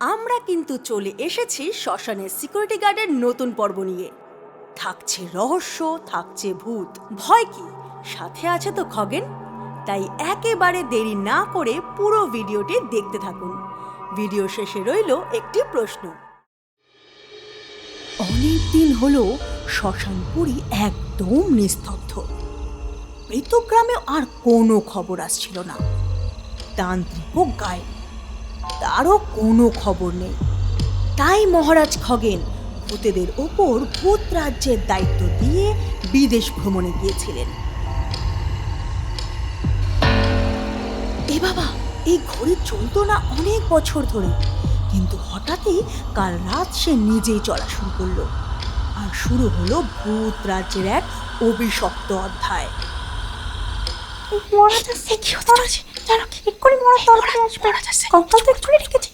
আমরা কিন্তু চলে এসেছি শ্মশানের সিকিউরিটি গার্ডের নতুন পর্ব নিয়ে। থাকছে রহস্য, থাকছে ভূত। ভয় কি? সাথে আছে তো খগেন। তাই একেবারে দেরি না করে পুরো ভিডিওটি দেখতে থাকুন। ভিডিও শেষে রইল একটি প্রশ্ন। অনেক দিন হলো শ্মশানপুরী একদম নিস্তব্ধ। মৃতগ্রামে আর কোনো খবর আসছিল না। তান্ত্রিকও গায়ে তারও কোনো খবর নেই। তাই মহারাজ খগেন ভূতেদের ওপর ভূত রাজ্যের দায়িত্ব দিয়ে বিদেশ ভ্রমণে গিয়েছিলেন। এ বাবা, এই ঘড়ি চলতো না অনেক বছর ধরে, কিন্তু হঠাৎই কাল রাত সে নিজেই চলা শুরু করল। আর শুরু হলো ভূত রাজ্যের এক অভিশপ্ত অধ্যায়। মরা যাচ্ছে জানো কি এক্ষুনি মরা তরকারি আসবে। কঙ্কাল তো এক্ষুনি রেখেছি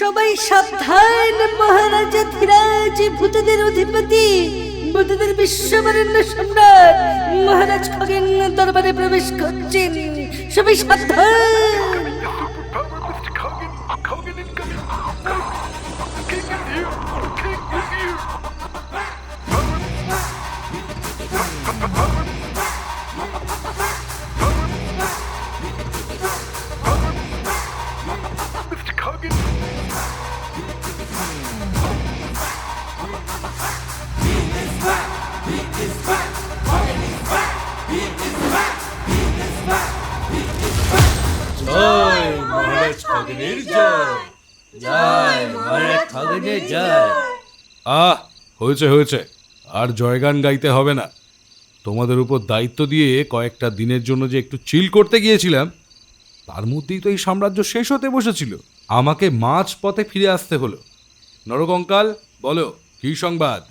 সবাই সাবধান মহারাজা ধীরাজ ভূতদের অধিপতি ভূতদের বিশ্ববরেণ্য সম্রাট মহারাজ খগেন দরবারে প্রবেশ করছেন। সবাই সাবধান। খগেনের জয়। জয় মহারাজ খগেনের জয়। আহ হয়েছে হয়েছে। আর জয়গান গাইতে হবে না। তোমাদের উপর দায়িত্ব দিয়ে কয়েকটা দিনের জন্য যে একটু চিল করতে গিয়েছিলাম তার মধ্যেই তো এই সাম্রাজ্য শেষ হতে বসেছিল। আমাকে মাঝ পথে ফিরে আসতে হলো। নরকঙ্কাল বলো কী সংবাদ?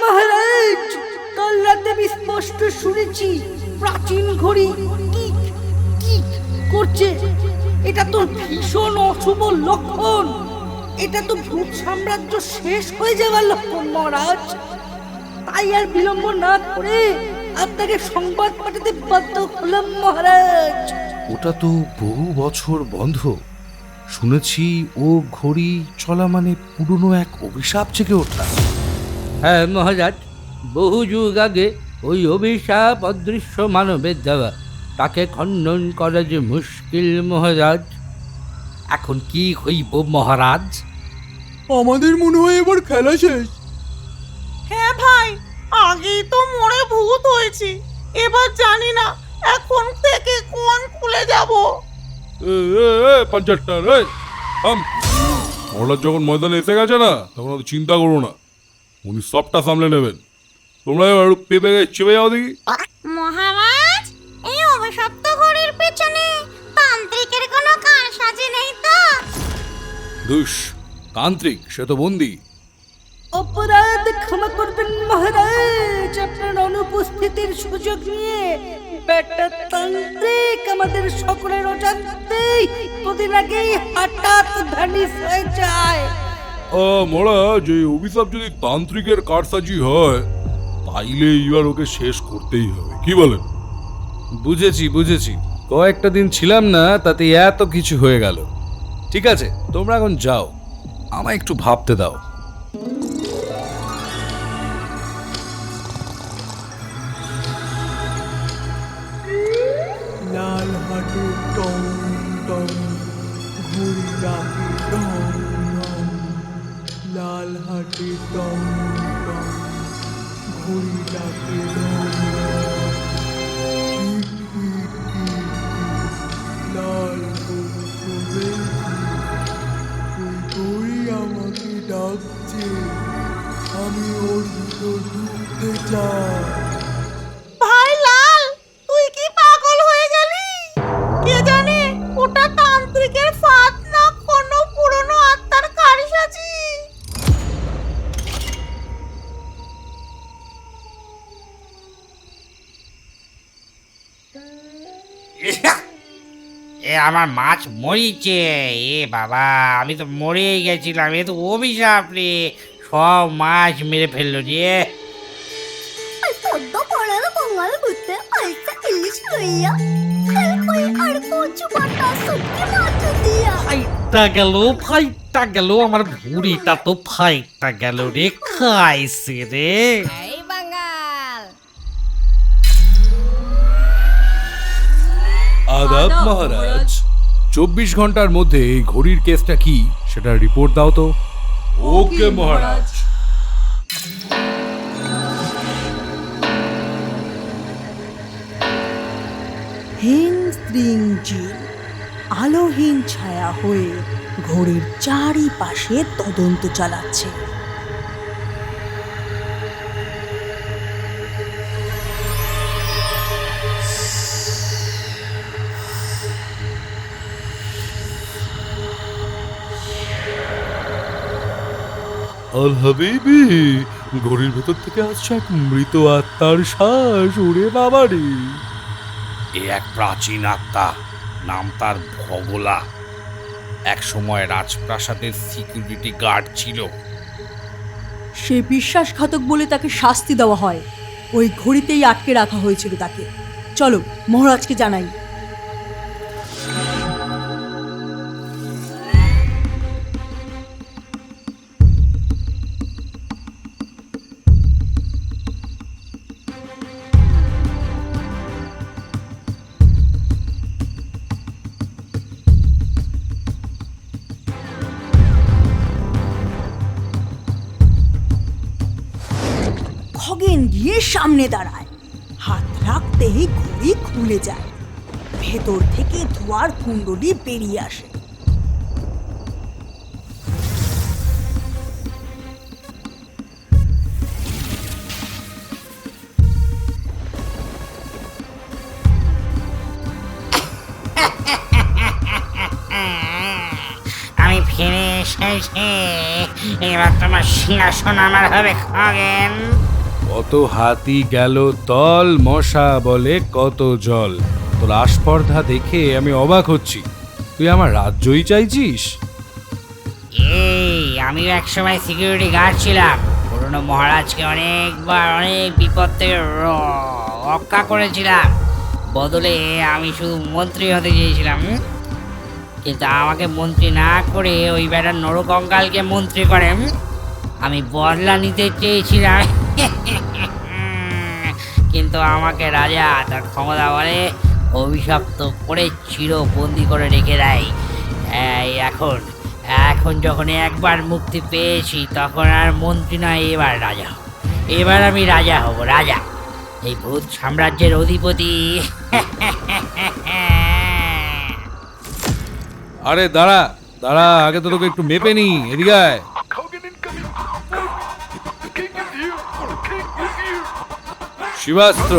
মহারাজ কাল রাতে আমি স্পষ্ট শুনেছি প্রাচীন ঘড়ি টিক করছে। এটা তো ভীষণ অশুভ লক্ষণ। এটা তো ভূত সাম্রাজ্য শেষ হয়ে যাওয়ার লক্ষণ মহারাজ। তাই আর বিলম্ব না করে আপনাকে সংবাদ পাঠাতে বাধ্য হলাম মহারাজ। ওটা তো বহু বছর বন্ধ। শুনেছি ও ঘড়ি চলা মানে পুরনো এক অভিশাপ জেগে ওঠা। হ্যাঁ মহারাজ। বহু যুগ আগে ওই অভিশাপ অদৃশ্য মানবের দেওয়া তাকে খণ্ডন করা যে মুশকিল মহারাজ। এখন কি হইব মহারাজ? আমাদের মনে হয় এবার খেলা শেষ। হ্যাঁ ভাই আগেই তো মরে ভূত হয়েছি। এবার জানি না এখন থেকে কোন খুলে যাব। রে যখন ময়দানে এসে গেছে না তখন অত চিন্তা করো না। উনি সবটা সামলে নেবেন। তোমরা এবার পেপে চেপে যাও দেখি। দুষ তান্ত্রিক সে তো বন্দি অপরাধ ক্ষমা করবেন মহারাজ আপনার অনুপস্থিতির সুযোগ নিয়ে ব্যাটা তান্ত্রিক আমাদের সকলের অজান্তেই দুদিন আগেই হঠাৎ ভ্যানিস হয়ে যায়। ও মরা যে অভিশাপ যদি তান্ত্রিকের কারসাজি হয় তাইলে এবার ওকে শেষ করতেই হবে। কি বলেন? বুঝেছি বুঝেছি। কয়েকটা দিন ছিলাম না তাতে এত কিছু হয়ে গেল। ঠিক আছে, তোমরা এখন যাও। আমায় একটু ভাবতে দাও। লাল হাটে টং টং ঘুড়ি ডাকে টং টং। লাল হাটে টং টং ঘুড়ি ডাকে পেয়েছি আমি ওর দুটো ডুবতে চাই ভাই লাল, তুই কি পাগল হয়ে গেলি কে জানে ওটা তান্ত্রিকের পুরনো আত্মার কারিসাজি Yeah. আমার মাছ মরিছে। এ বাবা আমি তো মরেই গেছিলাম। এ তো অভিশাপ রে। সব মাছ মেরে ফেলল রে পদ্ম পড়ার বাঙাল ঘুরতে আলতা ইলিশ লইয়া খেলকই আর কচু বাটা শুটকি মাছ দিয়া। ফাইটটা গেল ফাইটটা গেল আমার ভুড়িটা তো ফাইটটা গেল রে খাইছে রে। এই বাঙাল। আদাব মহারাজ। চব্বিশ ঘণ্টার মধ্যে এই ঘড়ির কেসটা কি সেটা রিপোর্ট দাও তো। ওকে মহারাজ। হীন স্ত্রিং জিন আলোহীন ছায়া হয়ে ঘড়ির চারিপাশে তদন্ত চালাচ্ছে। আল হাবিবি ঘড়ির ভেতর থেকে আসছে এক মৃত আত্মার শ্বাস উড়ে বাবারি। এ এক প্রাচীন আত্মা নাম তার ভগলা। এক সময় রাজপ্রাসাদের সিকিউরিটি গার্ড ছিল। সে বিশ্বাসঘাতক বলে তাকে শাস্তি দেওয়া হয়। ওই ঘড়িতেই আটকে রাখা হয়েছিল তাকে। চলো মহারাজকে জানাই। খগেন গিয়ে সামনে দাঁড়ায়। হাত রাখতেই ঘড়ি খুলে যায়। ভেতর থেকে ধোয়ার কুণ্ডলি বেরিয়ে আসে। আমি ফিরে এসেছি। এবার তোমার সিংহাসন আমার হবে, খাগেন। কত হাতি গেল তল মশা বলে কত জল। তোর আস্পর্ধা দেখে আমি অবাক হচ্ছি। তুই আমার রাজ্যই চাইছিস? এই আমিও একসময় সিকিউরিটি গার্ড ছিলাম। পুরনো মহারাজকে অনেকবার অনেক বিপদ থেকে রক্ষা করেছিলাম। বদলে আমি শুধু মন্ত্রী হতে চেয়েছিলাম কিন্তু আমাকে মন্ত্রী না করে ওই বেটার নরকঙ্কালকে মন্ত্রী করে আমি বদলা নিতে চেয়েছিলাম। কিন্তু আমাকে রাজা তার ক্ষমতা বলে অভিশপ্ত করে চিরবন্দি করে রেখে দেয়। এখন এখন যখন একবার মুক্তি পেয়েছি, তখন আর মন্ত্রী নয়, এবার রাজা এবার আমি রাজা হব, রাজা। এই ভূত সাম্রাজ্যের অধিপতি। আরে দাঁড়া দাঁড়া, আগে তো তোকে একটু মেপে নি এদিকে শিবাস্ত্র.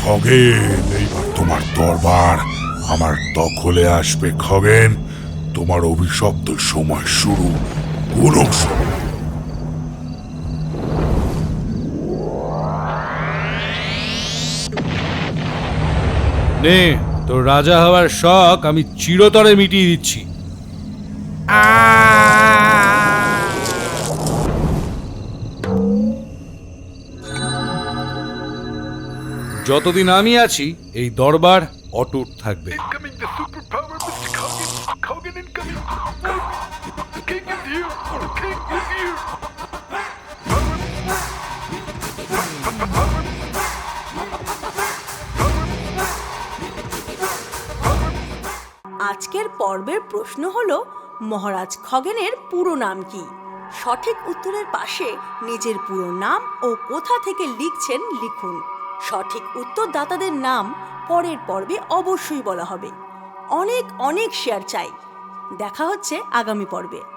খগেন এইবার তোমার দরবার আমার দখলে আসবে খগেন তোমার অভিশপ্ত সময় শুরু। কোনো সময় নে তোর রাজা হওয়ার শখ আমি চিরতরে মিটিয়ে দিচ্ছি। যতদিন আমি আছি এই দরবার অটুট থাকবে। Kogan incoming. King is here. King is here. আজকের পর্বের প্রশ্ন হল, মহারাজ খগেনের পুরো নাম কি সঠিক উত্তরের পাশে নিজের পুরো নাম ও কোথা থেকে লিখছেন লিখুন সঠিক উত্তরদাতাদের নাম পরের পর্বে অবশ্যই বলা হবে অনেক অনেক শেয়ার চাই দেখা হচ্ছে আগামী পর্বে।